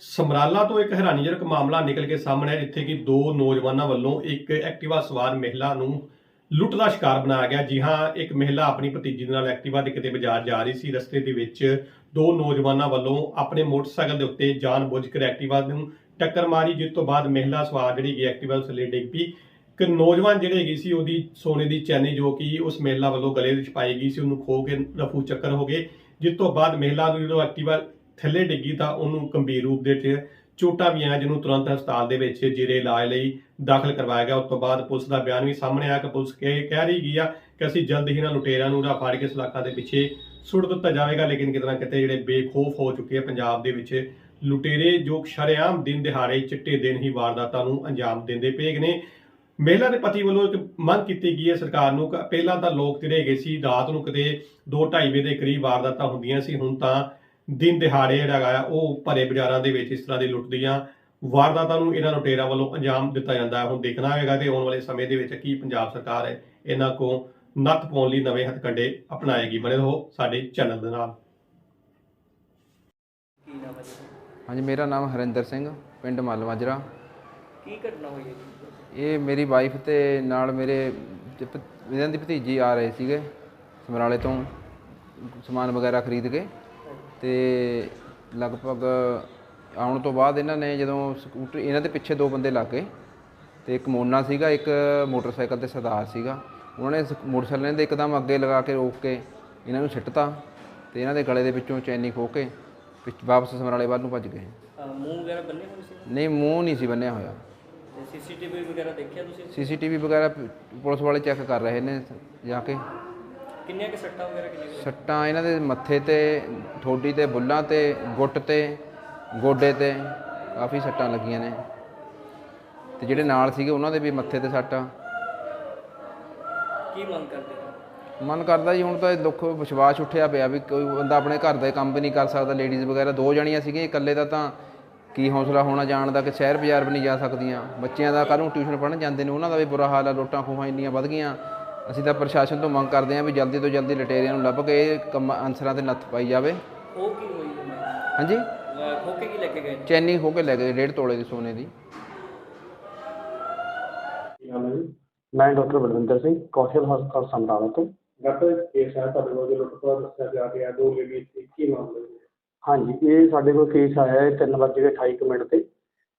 ਸਮਰਾਲਾ ਤੋਂ ਇੱਕ ਹੈਰਾਨੀਜਨਕ ਮਾਮਲਾ ਨਿਕਲ ਕੇ ਸਾਹਮਣੇ ਜਿੱਥੇ ਕਿ ਦੋ ਨੌਜਵਾਨਾਂ ਵੱਲੋਂ ਇੱਕ ਐਕਟਿਵਾ ਸਵਾਰ ਮਹਿਲਾ ਨੂੰ ਲੁੱਟ ਦਾ ਸ਼ਿਕਾਰ ਬਣਾਇਆ ਗਿਆ। ਜੀ ਹਾਂ, ਇੱਕ ਮਹਿਲਾ ਆਪਣੀ ਭਤੀਜੀ ਦੇ ਨਾਲ ਐਕਟਿਵਾ ਦੇ ਕਿਤੇ ਬਾਜ਼ਾਰ ਜਾ ਰਹੀ ਸੀ। ਰਸਤੇ ਦੇ ਵਿੱਚ ਦੋ ਨੌਜਵਾਨਾਂ ਵੱਲੋਂ ਆਪਣੇ ਮੋਟਰਸਾਈਕਲ ਦੇ ਉੱਤੇ ਜਾਣਬੁੱਝ ਕੇ ਐਕਟਿਵਾ ਨੂੰ ਟੱਕਰ ਮਾਰੀ, ਜਿਸ ਤੋਂ ਬਾਅਦ ਮਹਿਲਾ ਸਵਾਰ ਜਿਹੜੀ ਗਈ ਐਕਟਿਵਾ ਥੱਲੇ ਡਿੱਗ ਪਈ। ਇੱਕ ਨੌਜਵਾਨ ਜਿਹੜੇ ਹੈਗੀ ਸੀ, ਉਹਦੀ ਸੋਨੇ ਦੀ ਚੈਨੀ ਜੋ ਕਿ ਉਸ ਮਹਿਲਾ ਵੱਲੋਂ ਗਲੇ ਵਿੱਚ ਪਾਈ ਗਈ ਸੀ, ਉਹਨੂੰ ਖੋ ਕੇ ਰਫੂ ਚੱਕਰ ਹੋ ਗਏ, ਜਿਸ ਤੋਂ ਬਾਅਦ ਮਹਿਲਾ ਨੂੰ ਜਦੋਂ ਐਕਟਿਵਾ ਥੱਲੇ ਡਿੱਗੀ ਤਾਂ ਉਹਨੂੰ ਗੰਭੀਰ ਰੂਪ ਦੇ ਵਿੱਚ ਚੋਟਾਂ ਵੀ ਆਈਆਂ ਜਿਹਨੂੰ ਤੁਰੰਤ ਹਸਪਤਾਲ ਦੇ ਵਿੱਚ ਜੀਰੇ ਇਲਾਜ ਲਈ ਦਾਖਲ ਕਰਵਾਇਆ ਗਿਆ। ਉਸ ਤੋਂ ਬਾਅਦ ਪੁਲਿਸ ਦਾ ਬਿਆਨ ਵੀ ਸਾਹਮਣੇ ਆਇਆ ਕਿ ਪੁਲਿਸ ਕਹਿ ਕਹਿ ਰਹੀ ਗਈ ਆ ਕਿ ਅਸੀਂ ਜਲਦ ਹੀ ਇਹਨਾਂ ਲੁਟੇਰਿਆਂ ਨੂੰ ਰਾ ਫਾੜ ਕੇ ਸਲਾਖਾਂ ਦੇ ਪਿੱਛੇ ਸੁੱਟ ਦਿੱਤਾ ਜਾਵੇਗਾ, ਲੇਕਿਨ ਕਿਤੇ ਨਾ ਕਿਤੇ ਜਿਹੜੇ ਬੇਖੌਫ ਹੋ ਚੁੱਕੇ ਆ ਪੰਜਾਬ ਦੇ ਵਿੱਚ ਲੁਟੇਰੇ ਜੋ ਸ਼ਰੇਆਮ ਦਿਨ ਦਿਹਾੜੇ ਚਿੱਟੇ ਦਿਨ ਹੀ ਵਾਰਦਾਤਾਂ ਨੂੰ ਅੰਜਾਮ ਦਿੰਦੇ ਪਏ ਨੇ। ਮਹਿਲਾ ਦੇ ਪਤੀ ਵੱਲੋਂ ਇੱਕ ਮੰਗ ਕੀਤੀ ਗਈ ਹੈ ਸਰਕਾਰ ਨੂੰ ਕਿ ਪਹਿਲਾਂ ਤਾਂ ਲੋਕ ਜਿਹੜੇ ਹੈਗੇ ਸੀ, ਰਾਤ ਨੂੰ ਕਿਤੇ 2:30 ਵਜੇ ਦੇ ਕਰੀਬ ਵਾਰਦਾਤਾਂ ਹੁੰਦੀਆਂ ਸੀ, ਹੁਣ ਤਾਂ ਦਿਨ ਦਿਹਾੜੇ ਜਿਹੜਾ ਹੈਗਾ ਆ ਉਹ ਭਰੇ ਬਾਜ਼ਾਰਾਂ ਦੇ ਵਿੱਚ ਇਸ ਤਰ੍ਹਾਂ ਦੀ ਲੁੱਟ ਦੀਆਂ ਵਾਰਦਾਤਾਂ ਨੂੰ ਇਹਨਾਂ ਲੁਟੇਰਾਂ ਵੱਲੋਂ ਅੰਜਾਮ ਦਿੱਤਾ ਜਾਂਦਾ ਹੈ। ਹੁਣ ਦੇਖਣਾ ਹੋਵੇਗਾ ਕਿ ਆਉਣ ਵਾਲੇ ਸਮੇਂ ਦੇ ਵਿੱਚ ਕੀ ਪੰਜਾਬ ਸਰਕਾਰ ਹੈ ਇਹਨਾਂ ਕੋ ਨੱਥ ਪਾਉਣ ਲਈ ਨਵੇਂ ਹੱਥਕੰਡੇ ਅਪਣਾਏਗੀ। ਬਣੇ ਰਹੋ ਸਾਡੇ ਚੈਨਲ ਦੇ ਨਾਲ। ਕੀ ਨਾਮ ਹੈ ਜੀ? ਹਾਂਜੀ ਮੇਰਾ ਨਾਮ ਹਰਿੰਦਰ ਸਿੰਘ ਪਿੰਡ ਮੱਲ ਮਾਜਰਾ ਕੀ ਘਟਨਾ ਹੋਈ ਹੈ ਜੀ? ਇਹ ਮੇਰੀ ਵਾਈਫ ਤੇ ਨਾਲ ਮੇਰੇ ਇਹਨਾਂ ਦੀ ਭਤੀਜੀ ਆ ਰਹੇ ਸੀਗੇ ਸਮਰਾਲੇ ਤੋਂ ਸਮਾਨ ਵਗੈਰਾ ਖਰੀਦ ਕੇ। ਤੇ ਲਗਭਗ ਆਉਣ ਤੋਂ ਬਾਅਦ ਇਹਨਾਂ ਨੇ ਜਦੋਂ ਸਕੂਟਰ ਇਹਨਾਂ ਦੇ ਪਿੱਛੇ ਦੋ ਬੰਦੇ ਲੱਗ ਗਏ ਤੇ ਇੱਕ ਮੋਨਾ ਸੀਗਾ ਇੱਕ ਮੋਟਰਸਾਈਕਲ ਤੇ ਸਰਦਾਰ ਸੀਗਾ। ਉਹਨਾਂ ਨੇ ਮੋਟਰਸਾਈਕਲ ਦੇ ਇੱਕਦਮ ਅੱਗੇ ਲਗਾ ਕੇ ਰੋਕ ਕੇ ਇਹਨਾਂ ਨੂੰ ਸਿੱਟਤਾ ਤੇ ਇਹਨਾਂ ਦੇ ਗਲੇ ਦੇ ਵਿੱਚੋਂ ਚੈਨੀ ਖੋਹ ਕੇ ਪਿੱਛ- ਵਾਪਸ ਸਮਰਾਲੇ ਵੱਲ ਨੂੰ ਭੱਜ ਗਏ। ਅਹ ਮੂੰਹ ਵਗੈਰਾ ਬੰਨੇ ਹੋਏ ਸੀ? ਨਹੀਂ ਮੂੰਹ ਨਹੀਂ ਸੀ ਬੰਨਿਆ ਹੋਇਆ। ਸੀਸੀਟੀਵੀ ਵਗੈਰਾ ਦੇਖਿਆ ਤੁਸੀਂ? ਸੀਸੀਟੀਵੀ ਵਗੈਰਾ ਪੁਲਿਸ ਵਾਲੇ ਚੈੱਕ ਕਰ ਰਹੇ ਨੇ ਜਾ ਕੇ ਕਿੰਨੀਆਂ ਕਿ ਸੱਟਾਂ ਵਗੈਰਾ ਕਿੰਨੀਆਂ ਕੁ- ਸੱਟਾਂ ਇਹਨਾਂ ਦੇ ਮੱਥੇ ਤੇ ਠੋਡੀ ਤੇ ਬੁੱਲਾਂ ਤੇ ਗੁੱਟ ਤੇ ਗੋਡੇ ਤੇ ਕਾਫੀ ਸੱਟਾਂ ਲੱਗੀਆਂ ਨੇ। ਤੇ ਜਿਹੜੇ ਨਾਲ ਸੀਗੇ ਉਹਨਾਂ ਦੇ ਵੀ ਮੱਥੇ ਤੇ ਸੱਟ ਕੀ ਮੰਗ ਕਰਦੇ ਮਨ ਕਰਦਾ ਜੀ ਹੁਣ ਤਾਂ ਇਹ ਦੁੱਖ ਵਿਸ਼ਵਾਸ ਉੱਠਿਆ ਪਿਆ ਵੀ ਕੋਈ ਬੰਦਾ ਆਪਣੇ ਘਰ ਦਾ ਕੰਮ ਵੀ ਨਹੀਂ ਕਰ ਸਕਦਾ ਲੇਡੀਜ਼ ਵਗੈਰਾ ਦੋ ਜਣੀਆਂ ਸੀਗੀਆਂ ਇਕੱਲੇ ਦਾ ਤਾਂ ਕੀ ਹੌਸਲਾ ਹੋਣਾ ਜਾਣ ਦਾ ਕਿ ਸ਼ਹਿਰ ਬਾਜ਼ਾਰ ਵੀ ਨਹੀਂ ਜਾ ਸਕਦੀਆਂ। ਬੱਚਿਆਂ ਦਾ ਕੱਲ੍ਹ ਨੂੰ ਟਿਊਸ਼ਨ ਪੜ੍ਹਨ ਜਾਂਦੇ ਨੇ ਉਹਨਾਂ ਦਾ ਵੀ ਬੁਰਾ ਹਾਲ ਆ ਲੁੱਟਾਂ ਖੋਹਾਂ ਇੰਨੀਆਂ ਵੱਧ ਗਈਆਂ। ਅਸੀਂ ਤਾਂ ਪ੍ਰਸ਼ਾਸਨ ਤੋਂ ਮੰਗ ਕਰਦੇ ਹਾਂ ਵੀ ਜਲਦੀ ਤੋਂ ਜਲਦੀ ਲਟੇਰਿਆਂ ਨੂੰ ਲੱਭ ਕੇ ਇਹ ਕੰਮ ਅਨਸਰਾਂ ਤੇ ਨੱਥ ਪਾਈ ਜਾਵੇ। ਉਹ ਕੀ ਹੋਈ ਹੈ ਹਾਂਜੀ? ਖੋਕੇ ਕੀ ਲੈ ਕੇ ਗਏ? ਚੈਨੀ ਹੋ ਕੇ ਲੈ ਗਏ ਡੇਢ ਤੋਲੇ ਦੀ ਸੋਨੇ ਦੀ। ਮੈਂ ਡਾਕਟਰ ਬਲਵਿੰਦਰ ਸਿੰਘ ਕੌਸ਼ਲ ਹਸਪਤਾਲ ਸਮਰਾਲਾ ਤੋਂ। ਡਾਕਟਰ ਕੇਸ ਹੈ ਤੁਹਾਡੇ ਕੋਲ ਲੁੱਟ ਖੋਹ ਦੱਸਿਆ ਜਾ ਰਿਹਾ ਦੋ ਲੇਡੀ ਸੀ ਕੀ ਮਾਮਲਾ ਹੈ ਹਾਂਜੀ ਇਹ ਸਾਡੇ ਕੋਲ ਕੇਸ ਆਇਆ ਹੈ 3 ਵਜੇ 28 ਕੁ ਮਿੰਟ ਤੇ।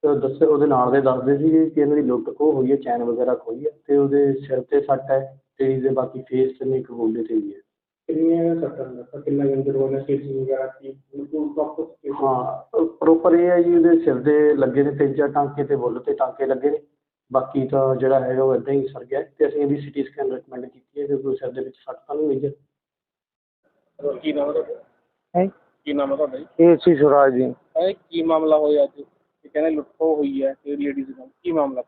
ਤੇ ਉਹ ਦੱਸੇ ਉਹਦੇ ਨਾਲ ਦੇ ਦੱਸਦੇ ਸੀਗੇ ਕਿ ਇਹਨਾਂ ਦੀ ਲੁੱਟ ਖੋਹ ਹੋਈ ਹੈ ਚੈਨ ਵਗੈਰਾ ਖੋਈ ਹੈ ਤੇ ਉਹਦੇ ਸਿਰ ਤੇ ਸੱਟ ਹੈ। ਫੇਸ ਤੇ ਨਹੀਂ ਇੱਕ ਗੋਡੇ ਤੇ ਵੀ ਹੈ। ਕਿੰਨੀਆਂ ਸੱਟਾਂ ਦਾ? ਕਿੰਨਾ ਇੰਜਰ ਹੋਣਾ ਸਟੇਜ ਵਗੈਰਾ ਕੀ ਬਿਲਕੁਲ ਪ੍ਰੋਪਰ ਹਾਂ। ਪ੍ਰੋਪਰ ਇਹ ਹੈ ਜੀ ਉਹਦੇ ਸਿਰ ਦੇ ਲੱਗੇ ਨੇ ਤਿੰਨ ਚਾਰ ਟਾਂਕੇ ਤੇ ਬੁੱਲ ਤੇ ਟਾਂਕੇ ਲੱਗੇ ਨੇ। ਬਾਕੀ ਤਾਂ ਜਿਹੜਾ ਹੈਗਾ ਉਹ ਇਦਾਂ ਹੀ ਸਰ ਗਿਆ ਹੈ ਤੇ ਅਸੀਂ ਇਹਦੀ ਸਿਟੀ ਸਕੈਨ ਰეკਮੈਂਡ ਕੀਤੀ ਹੈ ਕਿ ਕੋਈ ਸਿਰ ਦੇ ਵਿੱਚ ਸੱਟ ਤਾਂ ਨਹੀਂ ਮੇਜਰ ਕੀ ਨਾਮ ਹੈ ਤੁਹਾਡਾ? ਹੈ? ਕੀ ਨਾਮ ਹੈ ਤੁਹਾਡਾ ਜੀ? ਇਹ ਸੀ ਸੁਰਾਜ ਜੀ। ਇਹ ਕੀ ਮਾਮਲਾ ਹੋਇਆ ਅੱਜ? ਇਹ ਕਹਿੰਦੇ ਲੁੱਟ ਖੋਹ ਹੋਈ ਹੈ ਤੇ ਲੇਡੀਜ਼ ਨਾਲ। ਕੀ ਮਾਮਲਾ?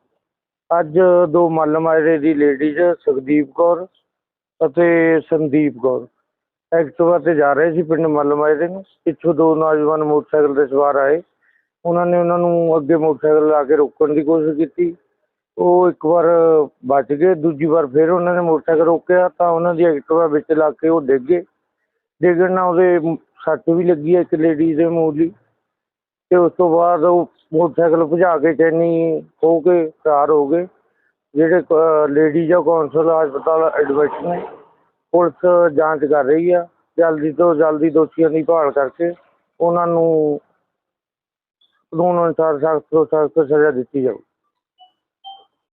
ਅੱਜ ਦੋ ਮੱਲ ਮਾਜਰੇ ਦੀ ਲੇਡੀਜ਼ ਸੁਖਦੀਪ ਕੌਰ ਅਤੇ ਸੰਦੀਪ ਕੌਰ। ਐਕਟਿਵਾ ਤੇ ਜਾ ਰਹੇ ਸੀ ਪਿੰਡ ਮੱਲ ਮਾਜਰੇ ਨੂੰ। ਪਿੱਛੋਂ ਦੋ ਨੌਜਵਾਨ ਮੋਟਰਸਾਈਕਲ ਤੇ ਸਵਾਰ ਆਏ। ਉਹਨਾਂ ਨੇ ਉਹਨਾਂ ਨੂੰ ਅੱਗੇ ਮੋਟਰਸਾਈਕਲ ਲਾ ਕੇ ਰੋਕਣ ਦੀ ਕੋਸ਼ਿਸ਼ ਕੀਤੀ। ਉਹ ਇੱਕ ਵਾਰ ਬਚ ਗਏ, ਦੂਜੀ ਵਾਰ ਫਿਰ ਉਹਨਾਂ ਨੇ ਮੋਟਰਸਾਈਕਲ ਰੋਕਿਆ ਤਾਂ ਉਹਨਾਂ ਦੀ ਐਕਟਿਵਾ ਵਿੱਚ ਲੱਗ ਕੇ ਉਹ ਡਿੱਗ ਗਏ। ਡਿੱਗਣ ਨਾਲ ਉਹਦੇ ਮ- ਸੱਟ ਵੀ ਲੱਗੀ ਹੈ ਇੱਕ ਲੇਡੀਜ਼ ਦੇ ਮੂਲੀ ਤੇ ਉਸ ਤੋਂ ਬਾਅਦ ਉਹ ਮੋਟਰਸਾਈਕਲ ਭਜਾ ਕੇ ਚੈਨੀ ਹੋ ਕੇ ਫਰਾਰ ਹੋ ਗਏ। ਜਿਹੜੇ ਲੇਡੀਜ਼ ਜਾਂ ਕੌਂਸਲ ਹਸਪਤਾਲ ਐਡਮਿਟ ਨੇ, ਪੁਲਿਸ ਜਾਂਚ ਕਰ ਰਹੀ ਆ। ਜਲਦੀ ਤੋਂ ਜਲਦੀ ਦੋਸ਼ੀਆਂ ਦੀ ਭਾਲ ਕਰਕੇ ਉਹਨਾਂ ਨੂੰ ਕਾਨੂੰਨ ਅਨੁਸਾਰ ਸਖਤ ਤੋਂ ਸਖਤ ਸਜ਼ਾ ਦਿੱਤੀ ਜਾਵੇ